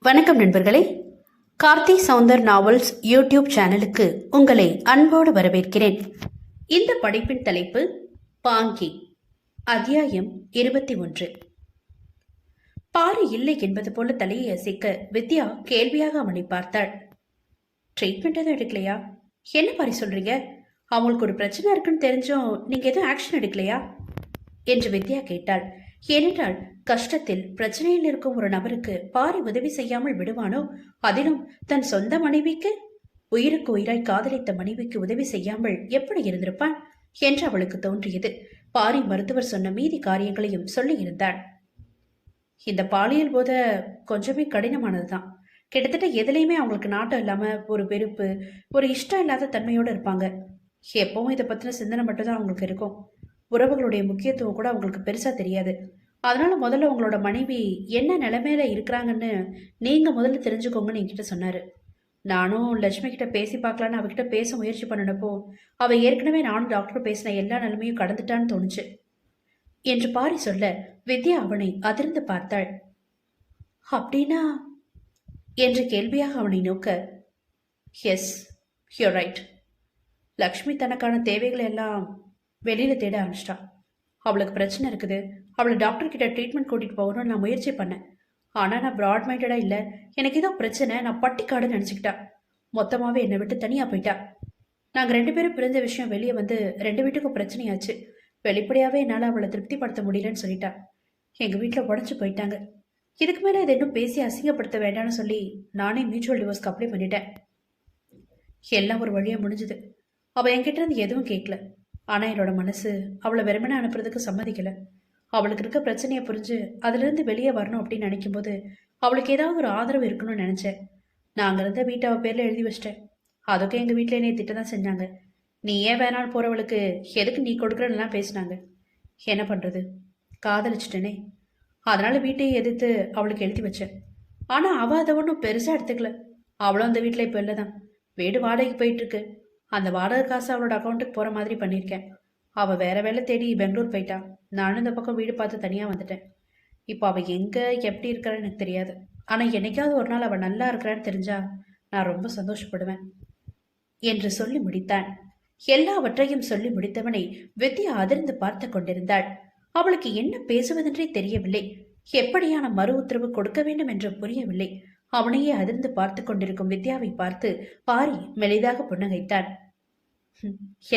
வணக்கம் நண்பர்களே. Karthi Soundar novels YouTube சேனலுக்கு உங்களை அன்போடு வரவேற்கிறேன். இந்த படைப்பின் தலைப்பு பாங்கி அத்தியாயம் இருபத்தி ஒன்று. பாரு இல்லை என்பது போல தலையை அசைக்க வித்யா கேள்வியாக அவனை பார்த்தாள். ட்ரீட்மெண்ட் எதுவும் எடுக்கலையா? என்ன பாரி சொல்றீங்க? அவங்களுக்கு ஒரு பிரச்சனை இருக்குன்னு தெரிஞ்சும் நீங்க எதுவும் ஆக்ஷன் எடுக்கலையா? என்று வித்யா கேட்டாள். ஏனென்றால் கஷ்டத்தில் பிரச்சனையில் இருக்கும் ஒரு நபருக்கு பாரி உதவி செய்யாமல் விடுவானோ? அதிலும் தன் சொந்த மனைவிக்கு? உயிருக்கு உயிராய் காதலித்த மனைவிக்கு உதவி செய்யாமல் எப்படி இருந்திருப்பான்? என்று அவளுக்கு தோன்றியது. பாரி மருத்துவர் சொன்ன மீதி காரியங்களையும் சொல்லியிருந்தாள். இந்த பாலியல் போத கொஞ்சமே கடினமானதுதான். கிட்டத்தட்ட எதுலையுமே அவங்களுக்கு நாட்டம் இல்லாம ஒரு வெறுப்பு ஒரு இஷ்டம் இல்லாத தன்மையோடு இருப்பாங்க. எப்பவும் இதை பத்தின சிந்தனை மட்டும்தான் அவங்களுக்கு இருக்கும். உறவுகளுடைய முக்கியத்துவம் கூட அவங்களுக்கு பெருசாக தெரியாது. அதனால் முதல்ல உங்களோட மனைவி என்ன நிலைமையில இருக்கிறாங்கன்னு நீங்கள் முதல்ல தெரிஞ்சுக்கோங்கன்னு என்கிட்ட சொன்னார். நானும் லட்சுமி கிட்ட பேசி பார்க்கலான்னு அவகிட்ட பேச முயற்சி பண்ணினப்போ அவ ஏற்கனவே நானும் டாக்டர் பேசின எல்லா நிலைமையும் கடந்துட்டான்னு தோணுச்சு. என்று பாரி சொல்ல வித்யா அவனை அதிர்ந்து பார்த்தாள். அப்படின்னா? என்று கேள்வியாக அவனை நோக்க எஸ் யூ ரைட் லக்ஷ்மி தனக்கான தேவைகளை எல்லாம் வெளியில் தேட ஆரம்பிச்சிட்டா அவளுக்கு பிரச்சனை இருக்குது. அவளை டாக்டர் கிட்ட ட்ரீட்மெண்ட் கூட்டிகிட்டு போகணும்னு நான் முயற்சி பண்ணேன். ஆனால் நான் ப்ராட் மைண்டடாக இல்லை. எனக்கு ஏதோ பிரச்சனை நான் பட்டிக்காடுன்னு நினச்சிக்கிட்டா. மொத்தமாகவே என்னை விட்டு தனியாக போயிட்டா. நாங்கள் ரெண்டு பேரும் பிரிஞ்ச விஷயம் வெளியே வந்து ரெண்டு வீட்டுக்கும் பிரச்சனையாச்சு. வெளிப்படையாகவே என்னால் அவளை திருப்திப்படுத்த முடியலன்னு சொல்லிட்டா. எங்கள் வீட்டில் உடஞ்சி போயிட்டாங்க. இதுக்கு மேலே இதை இன்னும் பேசி அசிங்கப்படுத்த வேண்டாம்னு சொல்லி நானே மியூச்சுவல் டிவோர்ஸ்க்கு அப்ளை பண்ணிட்டேன். எல்லாம் ஒரு வழியாக முடிஞ்சுது. அவள் என்கிட்ட இருந்து எதுவும் கேட்கல. ஆனால் என்னோட மனசு அவளை வெறுமனே அனுப்புறதுக்கு சம்மதிக்கலை. அவளுக்கு இருக்க பிரச்சனையை புரிஞ்சு அதுலேருந்து வெளியே வரணும் அப்படின்னு நினைக்கும் போது அவளுக்கு ஏதாவது ஒரு ஆதரவு இருக்கணும்னு நினச்சேன். நான் அங்க இருந்த வீட்டை அவள் பேரில் எழுதி வச்சிட்டேன். அதுக்கு எங்கள் வீட்டில் என்னை திட்ட தான் செஞ்சாங்க. நீ ஏன் வேணாலும் போகிறவளுக்கு எதுக்கு நீ கொடுக்குறன்னு பேசினாங்க. என்ன பண்ணுறது காதலிச்சிட்டேனே. அதனால் வீட்டையே எதிர்த்து அவளுக்கு எழுதி வச்சேன். ஆனால் அவள் அதை ஒன்றும் பெருசாக எடுத்துக்கல. அவளும் அந்த வீட்டில் இப்போ இல்லை தான் வீடு வாடகைக்கு போயிட்டுருக்கு அந்த வாடகை காசு அவளோட அக்கௌண்ட்டுக்கு போற மாதிரி பண்ணியிருக்கேன். அவ வேற வேலை தேடி பெங்களூர் போயிட்டா. நானும் இந்த பக்கம் வீடு பார்த்து தனியா வந்துட்டேன். இப்போ அவ எங்க எப்படி இருக்கிறான்னு எனக்கு தெரியாது. ஆனா என்னைக்காவது ஒரு நாள் அவ நல்லா இருக்கிறான்னு தெரிஞ்சா நான் ரொம்ப சந்தோஷப்படுவேன் என்று சொல்லி முடித்தான். எல்லாவற்றையும் சொல்லி முடித்தவனை வித்யா அதிர்ந்து பார்த்து கொண்டிருந்தாள். அவளுக்கு என்ன பேசுவதென்றே தெரியவில்லை. எப்படியான மறு உத்தரவு கொடுக்க வேண்டும் என்று புரியவில்லை. அவனையே அதிர்ந்து பார்த்து கொண்டிருக்கும் வித்யாவை பார்த்து பாரி மெலிதாக புன்னகைத்தான்.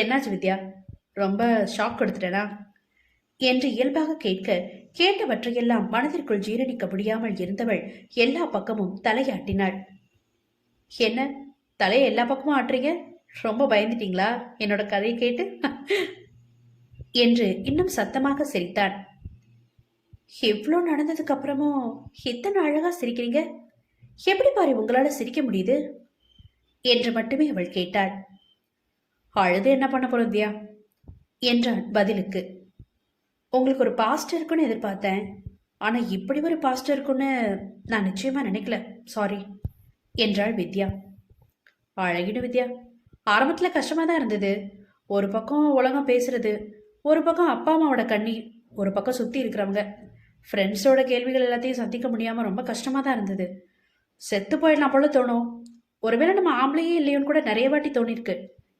என்னாச்சு வித்யா? ரொம்ப ஷாக் கொடுத்துட்டேனா என்று இயல்பாக கேட்க கேட்டவற்றையெல்லாம் மனதிற்குள் ஜீரணிக்க முடியாமல் இருந்தவள் எல்லா பக்கமும் தலையாட்டினாள். என்ன? தலையை எல்லா பக்கமும் ஆட்டுறீங்க? ரொம்ப பயந்துட்டீங்களா? என்னோட கதையை கேட்டு? என்று இன்னும் சத்தமாக சிரித்தான். எவ்வளோ நடந்ததுக்கு அப்புறமும் இத்தனை அழகா சிரிக்கிறீங்க? எப்படி பாரு உங்களால் சிரிக்க முடியுது? என்று மட்டுமே அவள் கேட்டாள். அழுது என்ன பண்ண போறோம் தியா? என்றான் பதிலுக்கு. உங்களுக்கு ஒரு பாஸ்ட் இருக்குன்னு எதிர்பார்த்தேன். ஆனால் இப்படி ஒரு பாஸ்ட் இருக்குன்னு நான் நிச்சயமா நினைக்கல. சாரி என்றாள் வித்யா. அழகிடும் வித்யா. ஆரம்பத்தில் கஷ்டமாக தான் இருந்தது. ஒரு பக்கம் உலகம் பேசுறது ஒரு பக்கம் அப்பா அம்மாவோட கண்ணி ஒரு பக்கம் சுற்றி இருக்கிறவங்க. ஃப்ரெண்ட்ஸோட கேள்விகள் எல்லாத்தையும் சந்திக்க முடியாமல் ரொம்ப கஷ்டமாக தான் இருந்தது. செத்து போயிடலாம் போல தோணும். ஒருவேளை நம்ம ஆம்பளையே இல்லையோன்னு கூட நிறைய வாட்டி தோணிருக்கு.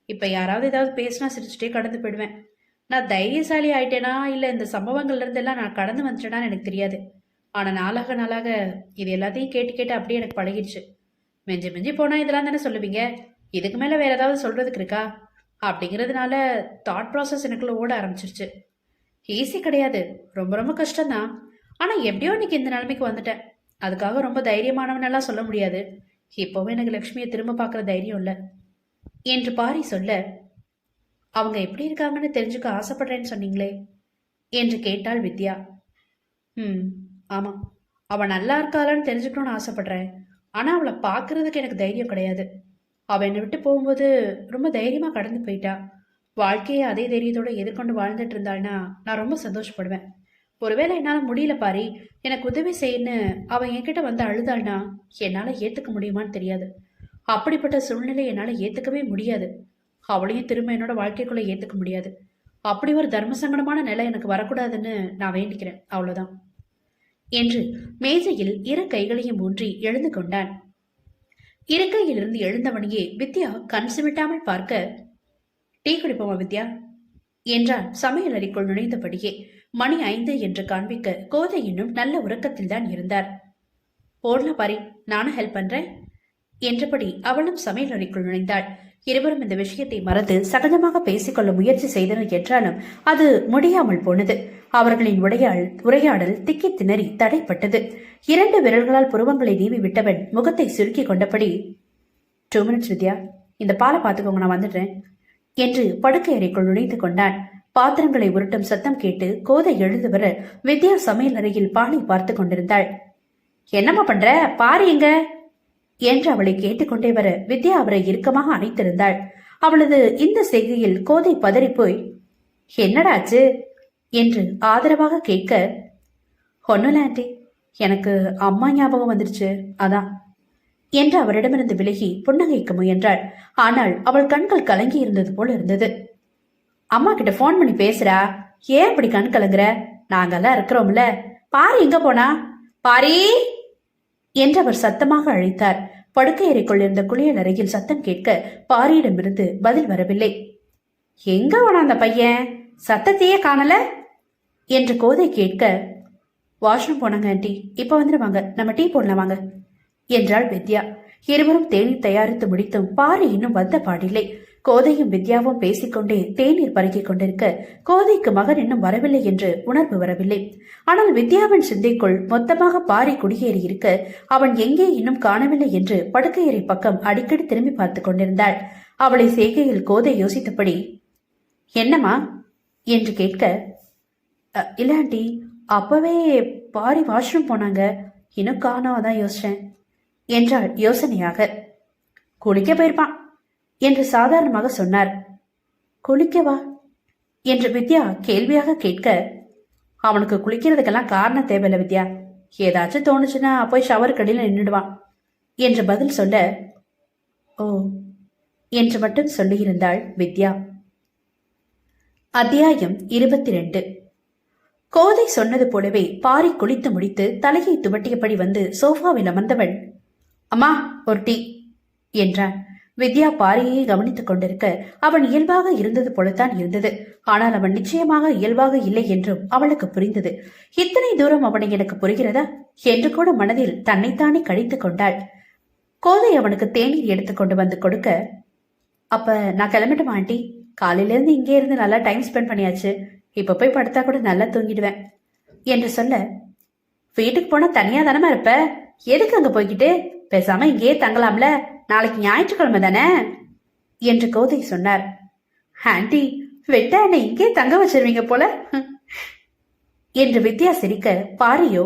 இப்போ யாராவது ஏதாவது பேசினா சிரிச்சுட்டே கடந்து போயிடுவேன். நான் தைரியசாலி ஆயிட்டேனா? இல்லை இந்த சம்பவங்கள்லேருந்தெல்லாம் எல்லாம் நான் கடந்து வந்துட்டேனான்னு எனக்கு தெரியாது. ஆனால் நாளாக நாளாக இது எல்லாத்தையும் கேட்டு கேட்டு அப்படியே எனக்கு பழகிடுச்சு. மெஞ்சி மெஞ்சி போனால் இதெல்லாம் தானே சொல்லுவீங்க? இதுக்கு மேலே வேற ஏதாவது சொல்கிறதுக்கு இருக்கா? அப்படிங்கிறதுனால தாட் ப்ராசஸ் எனக்குள்ள ஓட ஆரம்பிச்சிருச்சு. ஈஸி கிடையாது. ரொம்ப ரொம்ப கஷ்டம்தான். ஆனால் எப்படியோ இன்னைக்கு இந்த நிலைமைக்கு வந்துட்டேன். அதுக்காக ரொம்ப தைரியமானவனெல்லாம் சொல்ல முடியாது. இப்போவும் எனக்கு லக்ஷ்மியை திரும்ப பார்க்குற தைரியம் இல்லை. என்று பாரி சொல்ல அவங்க எப்படி இருக்காங்கன்னு தெரிஞ்சுக்க ஆசைப்படுறேன்னு சொன்னீங்களே? என்று கேட்டாள் வித்யா. ம் ஆமாம் அவள் நல்லா இருக்காளான்னு தெரிஞ்சுக்கணும்னு ஆசைப்படுறேன். ஆனால் அவளை பார்க்கறதுக்கு எனக்கு தைரியம் கிடையாது. அவள் என்னை விட்டு போகும்போது ரொம்ப தைரியமாக கடந்து போயிட்டா. வாழ்க்கையை அதே தைரியத்தோடு எதிர்கொண்டு வாழ்ந்துட்டு இருந்தாள்னா நான் ரொம்ப சந்தோஷப்படுவேன். ஒருவேளை என்னால் முடியல பாரி எனக்கு உதவி செய்யன்னு அவன் என்கிட்ட வந்து அழுதாள்னா என்னால் ஏற்றுக்க முடியுமான்னு தெரியாது. அப்படிப்பட்ட சூழ்நிலை என்னால் ஏற்றுக்கவே முடியாது. அவளையும் திரும்ப என்னோட வாழ்க்கைக்குள்ள ஏற்றுக்க முடியாது. அப்படி ஒரு தர்ம சங்கடமான நிலை எனக்கு வரக்கூடாதுன்னு நான் வேண்டிக்கிறேன். அவ்வளோதான் என்று மேஜையில் இரு கைகளையும் ஊன்றி எழுந்து கொண்டான். இருக்கையிலிருந்து எழுந்தவனையே வித்யா கண் சிமிட்டாமல் பார்க்க டீ குடிப்போமா வித்யா? என்றான் சமையல் அறைக்குள் நுழைந்தபடியே. மணி ஐந்து என்று காண்பிக்க கோதை இன்னும் நல்ல உறக்கத்தில் தான் இருந்தார். போடலாம் பாரி நானும் ஹெல்ப் பண்றேன் என்றபடி அவளும் சமையல் அறைக்குள் நுழைந்தாள். இருவரும் இந்த விஷயத்தை மறந்து சகஜமாக பேசிக்கொள்ள முயற்சி செய்தனர் என்றாலும் அது முடியாமல் போனது. அவர்களின் உடையாள் உரையாடல் திக்கி திணறி தடைப்பட்டது. இரண்டு விரல்களால் புருவங்களை நீவி விட்டவன் முகத்தை சுருக்கி கொண்டபடி டூ மினிட்ஸ் வித்யா. இந்த பாலை பார்த்துக்கோங்க நான் வந்துடுறேன் என்று படுக்கை அறைக்குள் நுழைந்து கொண்டான். பாத்திரங்களை உருட்டும் சத்தம் கேட்டு கோதை எழுந்து வர வித்யா சமையல் அறையில் பாலை பார்த்து கொண்டிருந்தாள். என்னம்மா பண்ற? பாரு எங்க? என்று அவளை கேட்டுக்கொண்டே வர வித்யா அவரை இறுக்கமாக அணைத்திருந்தாள். அவளது இந்த செய்கையில் கோதை பதறிப்போய் என்னடாச்சு என்று ஆதரவாக கேட்க ஒன்னும் ஆண்டி எனக்கு அம்மா ஞாபகம் வந்துருச்சு அதான் என்று அவரிடமிருந்து விலகி புன்னகைக்க முயன்றாள். ஆனால் அவள் கண்கள் கலங்கி இருந்தது போல இருந்தது. அம்மா கிட்ட ஃபோன் பண்ணி பேசுறா. ஏன் இப்படி கண் கலங்குற? நாங்கெல்லாம் இருக்கிறோம்ல. பாரு எங்க போனா? பாரி! என்று அவர் சத்தமாக அழைத்தார். படுக்கை அறைக்குள் இருந்த குளியல் அறையில் சத்தம் கேட்க பாரியிடமிருந்து பதில் வரவில்லை. எங்க போனா அந்த பையன்? சத்தத்தையே காணல? என்று கோதை கேட்க வாஷ்ரூம் போனாங்க ஆண்டி. இப்ப வந்துடுவாங்க. நம்ம டீ போடலாம் வாங்க. என்றாள் வித்யா. இருவரும் தேநீர் தயாரித்து முடித்தும் பாரி இன்னும் வந்த பாடில்லை. கோதையும் வித்யாவும் பேசிக்கொண்டே தேநீர் பருகிக் கொண்டிருக்க கோதைக்கு மகன் இன்னும் வரவில்லை என்று உணர்வு வரவில்லை. ஆனால் வித்யாவின் சிந்தைக்குள் மொத்தமாக பாரி குடியேறி இருக்க அவன் எங்கே இன்னும் காணவில்லை என்று படுக்கையறை பக்கம் அடிக்கடி திரும்பி பார்த்து கொண்டிருந்தாள். அவளை செய்கையில் கோதை யோசித்தபடி என்னம்மா? என்று கேட்க இல்லாண்டி ஆண்டி அப்பவே பாரி வாஷ்ரூம் போனாங்க. இன்னும் காணோம் யோசிச்சேன் என்றாள் யோசனையாக. குளிக்க போயிருப்பான். என்று சாதாரணமாக சொன்னார். குளிக்கவா என்று வித்யா கேள்வியாக கேட்க அவனுக்கு குளிக்கிறதுக்கெல்லாம் காரணம் தேவையில்ல வித்யா. ஏதாச்சும் தோணுச்சுன்னா போய் ஷவர் கடையில் நின்றுடுவான் என்று பதில் சொல்ல ஓ என்று மட்டும் சொல்லியிருந்தாள் வித்யா. அத்தியாயம் இருபத்தி ரெண்டு கோதை சொன்னது போலவே பாரி குளித்து முடித்து தலையை துவட்டியபடி வந்து சோஃபாவில் அமர்ந்தவள் அம்மா ஒரு டீ என்றான். வித்யா பாரியை கவனித்துக் கொண்டிருக்க அவன் இயல்பாக இருந்தது போலத்தான் இருந்தது. ஆனால் அவன் நிச்சயமாக இயல்பாக இல்லை என்றும் அவளுக்கு புரிந்தது. இத்தனை தூரம் அவனை எனக்கு புரிகிறதா? என்று கூட மனதில் தன்னைத்தானே கழித்துக் கொண்டாள். கோதை அவனுக்கு தேநீர் எடுத்துக்கொண்டு வந்து கொடுக்க அப்ப நான் கிளம்பட்டுமா ஆண்டி? காலையிலேருந்து இங்கே இருந்து நல்லா டைம் ஸ்பெண்ட் பண்ணியாச்சு. இப்ப போய் படுத்தா கூட நல்லா தூங்கிடுவேன் என்று சொல்ல வீட்டுக்கு போனா தனியா தானமா இருப்ப? எதுக்கு அங்க போய்கிட்டு பேசாம இங்கேயே தங்கலாம்ல. நாளைக்கு ஞாயிற்றுக்கிழமை தானே? என்று கோதை சொன்னார். ஆண்டி வெட்ட என்னை இங்கே தங்க வச்சிருவீங்க போல. என்று வித்யா சிரிக்க பாரியோ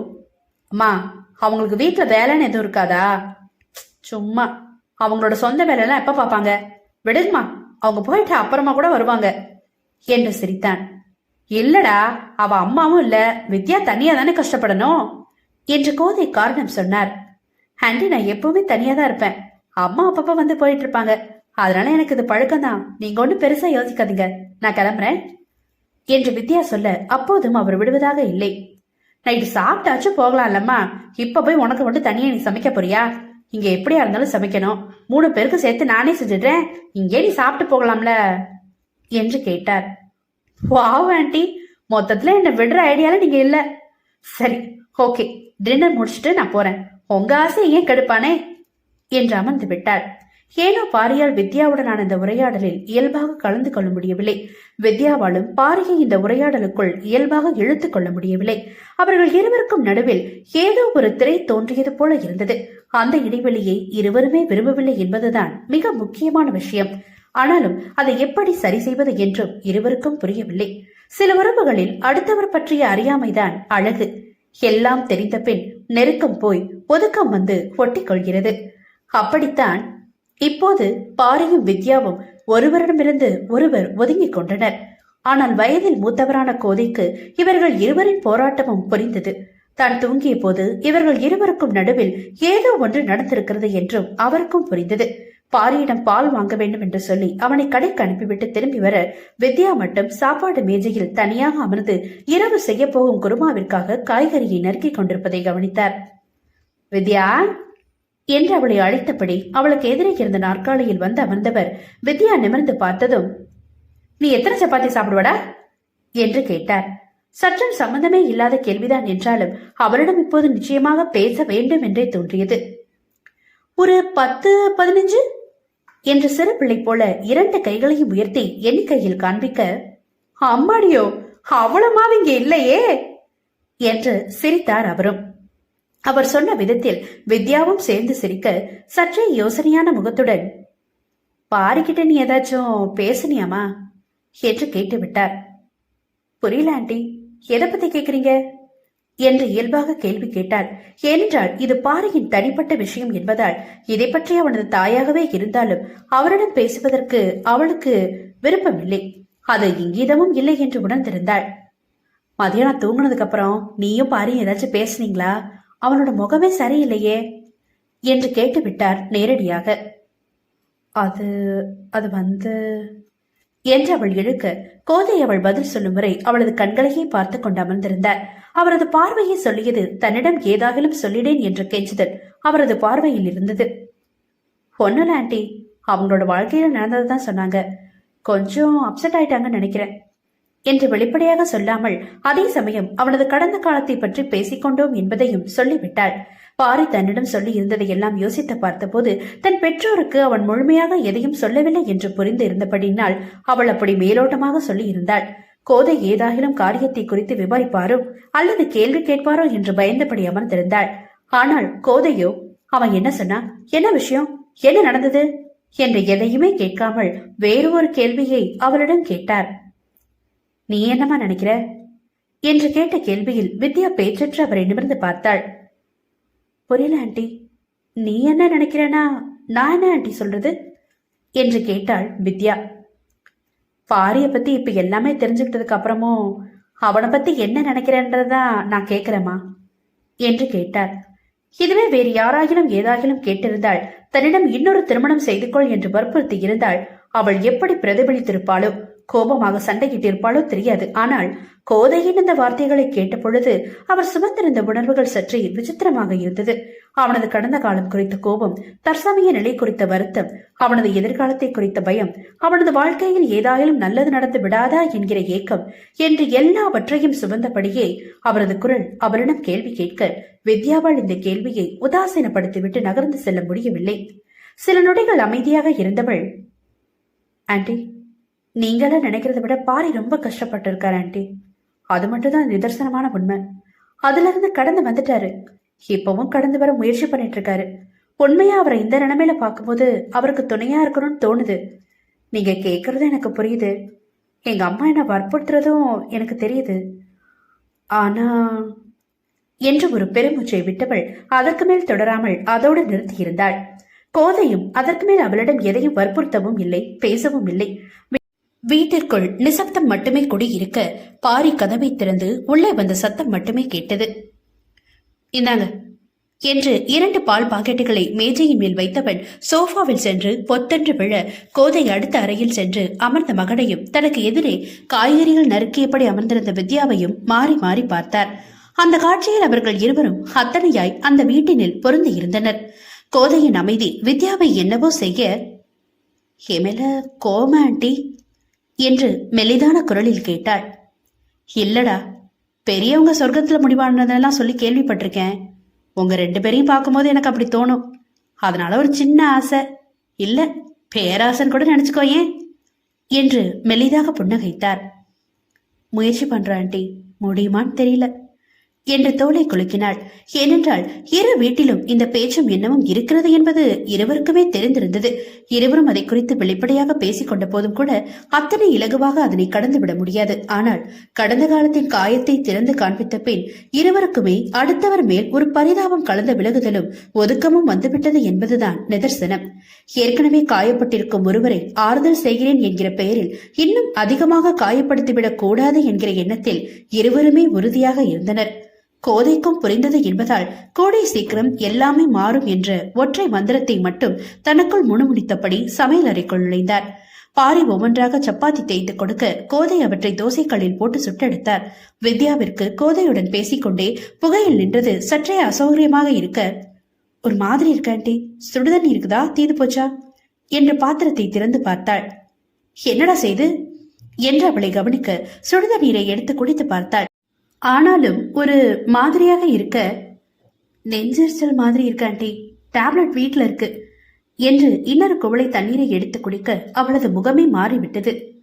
அம்மா அவங்களுக்கு வீட்டுல வேலைன்னு எதுவும் இருக்காதா? சும்மா அவங்களோட சொந்த வேலையெல்லாம் எப்ப பாப்பாங்க விடுங்கம்மா அவங்க போயிட்டு அப்புறமா கூட வருவாங்க என்று சிரித்தான். இல்லடா அவ அம்மாவும் இல்ல வித்யா தனியா தானே கஷ்டப்படணும்? என்று கோதை காரணம் சொன்னார். ஆண்டி நான் எப்பவுமே தனியா தான் இருப்பேன். அம்மா அப்பப்ப வந்து போயிட்டு இருப்பாங்க அதனால எனக்கு இது பழக்கம்தான். நீங்க ஒன்றும் பெருசா யோசிக்காதீங்க. நான் கிளம்புறேன். என்று வித்யா சொல்ல அப்போதும் அவர் விடுவதாக இல்லை. நைட்டு சாப்பிட்டாச்சும் போகலாம்லம்மா இப்ப போய் உனக்கு மட்டும் தனியா நீ சமைக்க போறியா? இங்க எப்படியா இருந்தாலும் சமைக்கணும். மூணு பேருக்கு சேர்த்து நானே செஞ்சிடுறேன். இங்கே நீ சாப்பிட்டு போகலாம்ல. என்று கேட்டார். Wow aunty. மொத்தத்துல என்ன விடுற ஐடியால நீங்க இல்ல. சரி ஓகே. டின்னர் முடிச்சிட்டு நான் போறேன். உங்க ஆசை ஏன் கெடுப்பானே? என்று அமர்ந்து விட்டார். ஏனோ பாரியால் வித்யாவுடனான இந்த உரையாடலில் இயல்பாக கலந்து கொள்ள முடியவில்லை. வித்யாவாலும் பாரியை இந்த உரையாடலுக்குள் இயல்பாக இழுத்துக் கொள்ள முடியவில்லை. அவர்கள் இருவருக்கும் நடுவில் ஏதோ ஒரு திரை தோன்றியது போல இருந்தது. அந்த இடைவெளியை இருவருமே விரும்பவில்லை என்பதுதான் மிக முக்கியமான விஷயம். ஆனாலும் அதை எப்படி சரி செய்வது என்றும் இருவருக்கும் புரியவில்லை. சில உறவுகளில் அடுத்தவர் பற்றிய அறியாமைதான் அழகு. எல்லாம் தெரிந்த பின் நெருக்கம் போய் ஒதுக்கம் வந்து ஒட்டிக்கொள்கிறது. கொள்கிறது அப்படித்தான் இப்போது பாரியும் வித்யாவும் ஒருவரிடமிருந்து ஒருவர் ஒதுங்கிக் கொண்டனர். ஆனால் வயதில் மூத்தவரான கோதைக்கு இவர்கள் இருவரின் போராட்டமும் புரிந்தது. தான் தூங்கிய போது இவர்கள் இருவருக்கும் நடுவில் ஏதோ ஒன்று நடந்திருக்கிறது என்றும் அவருக்கும் புரிந்தது. பாரியிடம் பால் வாங்க வேண்டும் என்று சொல்லி அவனை கடைக்கு அனுப்பிவிட்டு திரும்பி வர வித்யா மட்டும் சாப்பாடு மேஜையில் தனியாக அமர்ந்து இரவு செய்ய போகும் குருமாவிற்காக காய்கறியை நறுக்கிக் கொண்டிருப்பதை கவனித்தார். வித்யா? என்று அவளை அழைத்தபடி அவளுக்கு எதிரே இருந்த நாற்காலியில் வந்து அமர்ந்தவர் வித்யா நிமிர்ந்து பார்த்ததும் நீ எத்தனை சப்பாத்தி சாப்பிடுவடா? என்று கேட்டார். சற்றும் சம்பந்தமே இல்லாத கேள்விதான் என்றாலும் அவரிடம் இப்போது நிச்சயமாக பேச வேண்டும் என்றே தோன்றியது. ஒரு பத்து பதினஞ்சு? என்று சிறு பிள்ளை போல இரண்டு கைகளையும் உயர்த்தி எண்ணிக்கையில் காண்பிக்க அம்மாடியோ அவ்வளவு இங்கே இல்லையே என்று சிரித்தார் அவரும். அவர் சொன்ன விதத்தில் வித்யாவும் சேர்ந்து சிரிக்க சற்றே யோசனையான முகத்துடன் பாரிக்கிட்ட நீ ஏதாச்சும் பேசுனியாமா என்று கேட்டு விட்டார். புரியல ஆண்டி. எதை பத்தி கேக்குறீங்க? என்று இயல்பாக கேள்வி கேட்டார். ஏனென்றால் இது பாரியின் தனிப்பட்ட விஷயம் என்பதால் இதை பற்றி அவனது தாயாகவே இருந்தாலும் அவரிடம் பேசுவதற்கு அவளுக்கு விருப்பமில்லை. அது இங்கீதமும் இல்லை என்று உணர்ந்திருந்தாள். மதியானம் தூங்கினதுக்கு அப்புறம் நீயும் பாரியும் ஏதாச்சும் பேசுனீங்களா? அவனோட முகமே சரியில்லையே என்று கேட்டுவிட்டார் நேரடியாக. அது அது வந்து என்று அவள் இழுக்க கோதை அவள் பதில் சொல்லும் வரை அவளது கண்களையே பார்த்து கொண்டு அமர்ந்திருந்தார் அவரது பார்வையை சொல்லியது தன்னிடம் ஏதாகிலும் சொல்லிடேன் என்ற கெஞ்சுதல் அவரது பார்வையில் இருந்தது. ஒன்னும் ஆண்டி. அவங்களோட வாழ்க்கையில நடந்ததுதான் சொன்னாங்க. கொஞ்சம் அப்செட் ஆயிட்டாங்கன்னு நினைக்கிறேன். என்று வெளிப்படையாக சொல்லாமல் அதே சமயம் அவனது கடந்த காலத்தை பற்றி பேசிக்கொண்டோம் என்பதையும் சொல்லிவிட்டாள். பாரி தன்னிடம் சொல்லி இருந்ததை எல்லாம் யோசித்து பார்த்தபோது தன் பெற்றோருக்கு அவன் முழுமையாக எதையும் சொல்லவில்லை என்று புரிந்து இருந்தபடினால் அவள் அப்படி மேலோட்டமாக சொல்லி இருந்தாள் கோதை ஏதாகிலும் காரியத்தை குறித்து விவரிப்பாரோ அல்லது கேள்வி கேட்பாரோ என்று பயந்தபடி அமர்ந்திருந்தாள். ஆனால் கோதையோ அவன் என்ன சொன்னான்? என்ன விஷயம்? என்ன நடந்தது? என்று எதையுமே கேட்காமல் வேறு ஒரு கேள்வியை அவளிடம் கேட்டார். நீ என்னமா நினைக்கிற? என்று கேட்ட கேள்வியில் வித்யா பேச்சற்று அவரை நிமிர்ந்து பார்த்தாள். புரியல ஆண்டி நீ என்ன நினைக்கிறனா நான் என்ன ஆண்டி சொல்றது? என்று கேட்டாள் வித்யா. பாரிய பத்தி இப்ப எல்லாமே தெரிஞ்சுக்கிட்டதுக்கு அப்புறமும் அவனை பத்தி என்ன நினைக்கிறேன்றதா நான் கேக்குறேமா என்று கேட்டார். இதுவே வேறு யாராகிலும் ஏதாகிலும் கேட்டிருந்தால் தன்னிடம் இன்னொரு திருமணம் செய்து கொள் என்று வற்புறுத்தி இருந்தால் அவள் எப்படி பிரதிபலித்திருப்பாளோ கோபமாக சண்டையிட்டிருப்பாளோ தெரியாது. ஆனால் கோதையின் இந்த வார்த்தைகளை கேட்ட பொழுது அவர் சுமந்திருந்த உணர்வுகள் சற்றே விசித்திரமாக இருந்தது. அவனது கடந்த காலம் குறித்த கோபம் தற்சமய நிலை குறித்த வருத்தம் அவனது எதிர்காலத்தை குறித்த பயம் அவனது வாழ்க்கையில் ஏதாயிலும் நல்லது நடந்து விடாதா என்கிற ஏக்கம் என்று எல்லாவற்றையும் சுமந்தபடியே அவரது குரல் அவரிடம் கேள்வி கேட்க வித்யாவால் இந்த கேள்வியை உதாசீனப்படுத்திவிட்டு நகர்ந்து செல்ல முடியவில்லை. சில நொடிகள் அமைதியாக இருந்தவள் ஆண்டி நீங்களாம் நினைக்கிறத விட பாரி ரொம்ப கஷ்டப்பட்டு இருக்காரு ஆண்டி. அது மட்டும்தான் நிதர்சனமான உண்மை. அதுல இருந்து கடந்து வந்துட்டாரு. இப்பவும் கடந்து வர முயற்சி பண்ணிட்டு இருக்காரு உண்மையா அவரை இந்த நிலைமையில பார்க்கும்போது அவருக்கு துணையா இருக்கணும்னு தோணுது. நீங்க கேக்குறது எனக்கு புரியுது. எங்க அம்மா என்ன வற்புறுத்துறதும் எனக்கு தெரியுது. ஆனா என்று ஒரு பெருமூச்சை விட்டவள் அதற்கு மேல் தொடராமல் அதோடு நிறுத்தியிருந்தாள். கோதையும் அதற்கு மேல் அவளிடம் எதையும் வற்புறுத்தவும் இல்லை பேசவும் இல்லை. வீட்டிற்குள் நிசப்தம் மட்டுமே குடியிருக்க பாரி கதவை திறந்து உள்ளே வந்த சத்தம் மட்டுமே கேட்டது. இந்தாங்க. என்று இரண்டு பால் பாக்கெட்டுகளை மேஜையின் மேல் வைத்தவன் சோஃபாவில் சென்று பொத்தென்று விழ கோதை அடுத்த அறையில் சென்று அமர்ந்த மகனையும் தனக்கு எதிரே காய்கறிகள் நறுக்கியபடி அமர்ந்திருந்த வித்யாவையும் மாறி மாறி பார்த்தார். அந்த காட்சியில் அவர்கள் இருவரும் அத்தனையாய் அந்த வீட்டினில் பொருந்தி இருந்தனர். கோதையின் அமைதி வித்யாவை என்னவோ செய்ய எமேல கோம ஆண்டி. என்று மெலிதான குரலில் கேட்டாள். இல்லடா பெரியவங்க சொர்க்கத்துல முடிவானதெல்லாம் சொல்லி கேள்விப்பட்டிருக்கேன். உங்க ரெண்டு பேரையும் பார்க்கும்போது எனக்கு அப்படி தோணும். அதனால ஒரு சின்ன ஆசை. இல்ல பேராசன் கூட நினைச்சுக்கோ ஏன்? என்று மெலிதாக புன்னகைத்தார். முயற்சி பண்ற ஆண்டி. முடியுமான்னு தெரியல. என்று தோலை குலுக்கினாள். ஏனென்றால் இரு வீட்டிலும் இந்த பேச்சும் எண்ணமும் இருக்கிறது என்பது இருவருக்குமே தெரிந்திருந்தது. இருவரும் அதை குறித்து வெளிப்படையாக பேசிக் கொண்ட போதும் கூட அத்தனை இலகுவாக அதனை கடந்துவிட முடியாது. ஆனால் கடந்த காலத்தின் காயத்தை திறந்து காண்பித்த பின் இருவருக்குமே அடுத்தவர் மேல் ஒரு பரிதாபம் கலந்த விலகுதலும் ஒதுக்கமும் வந்துவிட்டது என்பதுதான் நிதர்சனம். ஏற்கனவே காயப்பட்டிருக்கும் ஒருவரை ஆறுதல் செய்கிறேன் என்கிற பெயரில் இன்னும் அதிகமாக காயப்படுத்திவிடக் கூடாது என்கிற எண்ணத்தில் இருவருமே உறுதியாக இருந்தனர். கோதைக்கும் புரிந்தது என்பதால் கோடை சீக்கிரம் எல்லாமே மாறும் என்ற ஒற்றை மந்திரத்தை மட்டும் தனக்குள் முணுமுணித்தபடி சமையல் அறைக்குள் நுழைந்தார். பாரி ஒவ்வொன்றாக சப்பாத்தி தேய்த்து கொடுக்க கோதை அவற்றை தோசைக்கல்லில் போட்டு சுட்டெடுத்தார். வித்யாவிற்கு கோதையுடன் பேசிக்கொண்டே புகையில் நின்றது சற்றே அசௌகரியமாக இருக்க ஒரு மாதிரி இருக்க ஆண்டி. சுடுதண்ணி இருக்குதா? தீது போச்சா? என்ற பாத்திரத்தை திறந்து பார்த்தாள். என்னடா செய்து? என்று அவளை கவனிக்க சுடுதண்ணீரை எடுத்து குடித்து பார்த்தாள். ஆனாலும் ஒரு மாதிரியாக இருக்க. நெஞ்செரிச்சல் மாதிரி இருக்கு ஆண்டி. டேப்லெட் வீட்டில் இருக்கு. என்று இன்னொரு குவளை தண்ணீரை எடுத்து குடிக்க அவளது முகமே மாறிவிட்டது.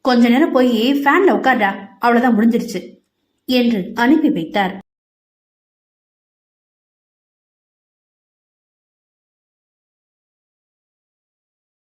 கொஞ்ச நேரம் போய் ஃபேன்ல உட்கார்டா அவ்வளவுதான் முடிஞ்சிருச்சு. என்று அனுப்பி வைத்தார்.